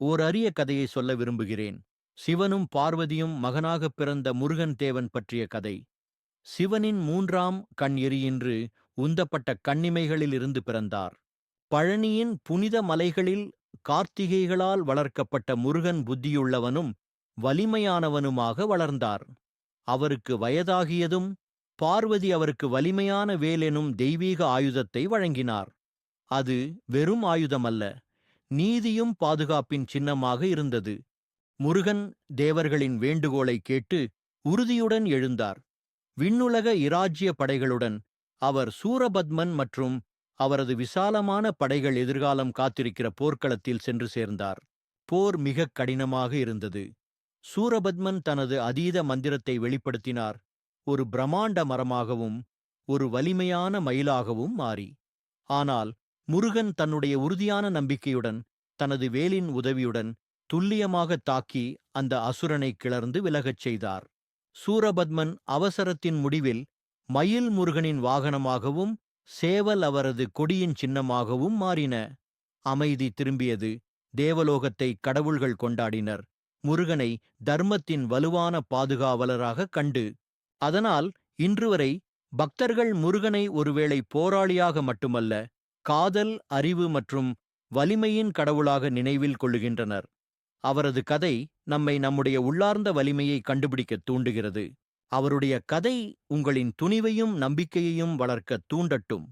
ஓர் அரிய கதையை சொல்ல விரும்புகிறேன். சிவனும் பார்வதியும் மகனாகப் பிறந்த முருகன் தேவன் பற்றிய கதை. சிவனின் மூன்றாம் கண் எரியின்று உந்தப்பட்ட கண்ணிமைகளிலிருந்து பிறந்தார். பழனியின் புனித மலைகளில் கார்த்திகைகளால் வளர்க்கப்பட்ட முருகன் புத்தியுள்ளவனும் வலிமையானவனுமாக வளர்ந்தார். அவருக்கு வயதாகியதும் பார்வதி அவருக்கு வலிமையான வேலெனும் தெய்வீக ஆயுதத்தை வழங்கினார். அது வெறும் ஆயுதமல்ல நீதியும் பாதுகாப்பின் சின்னமாக இருந்தது. முருகன் தேவர்களின் வேண்டுகோளை கேட்டு உறுதியுடன் எழுந்தார். விண்ணுலக இராஜ்ய படைகளுடன் அவர் சூரபத்மன் மற்றும் அவரது விசாலமான படைகள் எதிர்காலம் காத்திருக்கிற போர்க்களத்தில் சென்று சேர்ந்தார். போர் மிகக் கடினமாக இருந்தது. சூரபத்மன் தனது அதீத மந்திரத்தை வெளிப்படுத்தினார். ஒரு பிரம்மாண்ட மரமாகவும் ஒரு வலிமையான மயிலாகவும் மாறி. ஆனால் முருகன் தன்னுடைய உறுதியான நம்பிக்கையுடன் தனது வேலின் உதவியுடன் துல்லியமாக தாக்கி அந்த அசுரனை கிளர்ந்து விலகச் செய்தார். சூரபத்மன் அவசரத்தின் முடிவில் மயில் முருகனின் வாகனமாகவும் சேவல் அவரது கொடியின் சின்னமாகவும் மாறின. அமைதி திரும்பியது. தேவலோகத்தை கடவுள்கள் கொண்டாடினர். முருகனை தர்மத்தின் வலுவான பாதுகாவலராக கண்டு. அதனால் இன்றுவரை பக்தர்கள் முருகனை ஒருவேளை போராளியாக மட்டுமல்ல காதல் அறிவு மற்றும் வலிமையின் கடவுளாக நினைவில் கொள்ளுகின்றனர். அவரது கதை நம்மை நம்முடைய உள்ளார்ந்த வலிமையை கண்டுபிடிக்க தூண்டுகிறது. அவருடைய கதை உங்களின் துணிவையும் நம்பிக்கையையும் வளர்க்க தூண்டட்டும்.